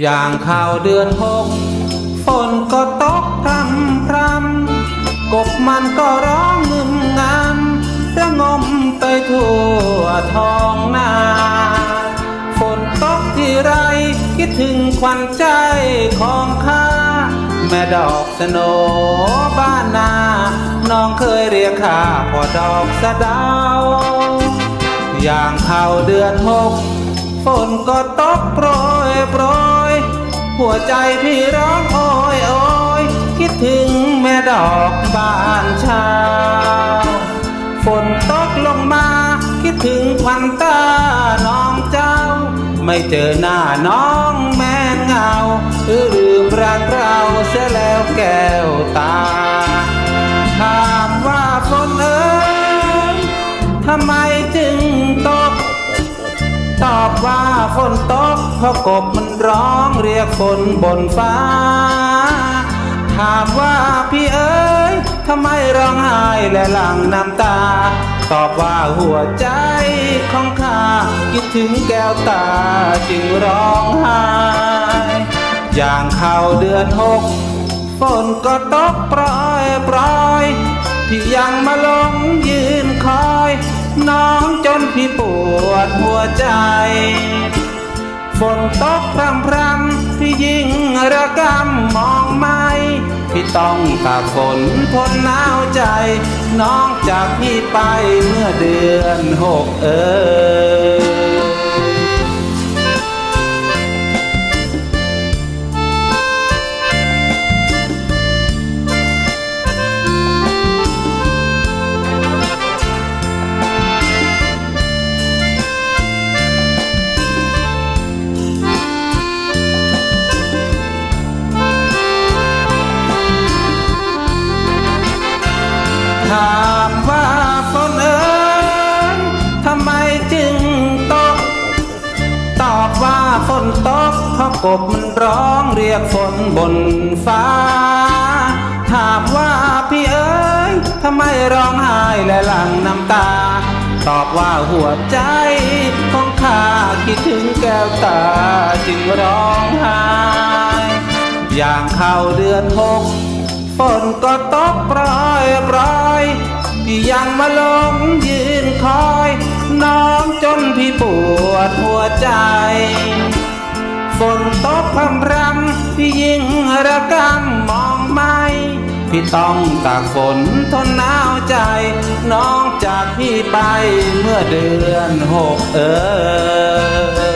อย่างข่าวเดือนหกฝนก็ตกพรำพรำกบมันก็ร้องงึมงำระงมไปทั่วท้องนาฝนตกที่ไรคิดถึงควันใจของข้าแม่ดอกสโนบ้านนา น้องเคยเรียกข้าพ่อดอกสะดาว อย่างเข้าเดือนหกฝนก็ตกโปรยโปรย หัวใจพี่ร้องโอยโอยคิดถึงแม่ดอกบานเชาฝนตกลงมาคิดถึงควันตาน้องเจ้า ไม่เจอหน้าน้องแม่เงาหรือลืมรักเราเสียแล้วแก้วตาถามว่าฝนเอ๋ยทำไมจึง อบว่าฝนตกเพราะกบมันร้องเรียกฝนบนฟ้า ถามว่าพี่เอ๋ยทำไมร้องไห้และหลั่งน้ำตา ตอบว่าหัวใจของข้าคิดถึงแก้วตาจึงร้องไห้อย่างเข้าเดือนหกฝนก็ตกปล่อยปล่อยพี่ยังมา น้องจนพี่ปวดหัวใจ ฝนตกพรำพรำพี่ยิ่งระกำมองไม่พี่ต้องตากฝนทนหนาวใจ น้องจากพี่ไปเมื่อเดือนหกเออ กบมันร้องเรียกฝนบนฟ้า ถามว่าพี่เอ๋ยทำไมร้องไห้และหลั่งน้ำตา ตอบว่าหัวใจของข้าคิดถึงแก้วตาจึงร้องไห้อย่างเข้าเดือนหกฝนก็ตกปล่อยปล่อยพี่ยังมาลงยืนคอย น้องจนพี่ปวดหัวใจ บนตกพำรำพี่ยิงระกำมองไม่พี่ต้องตากฝนทนหนาวใจ น้องจากพี่ไปเมื่อเดือนหกเออ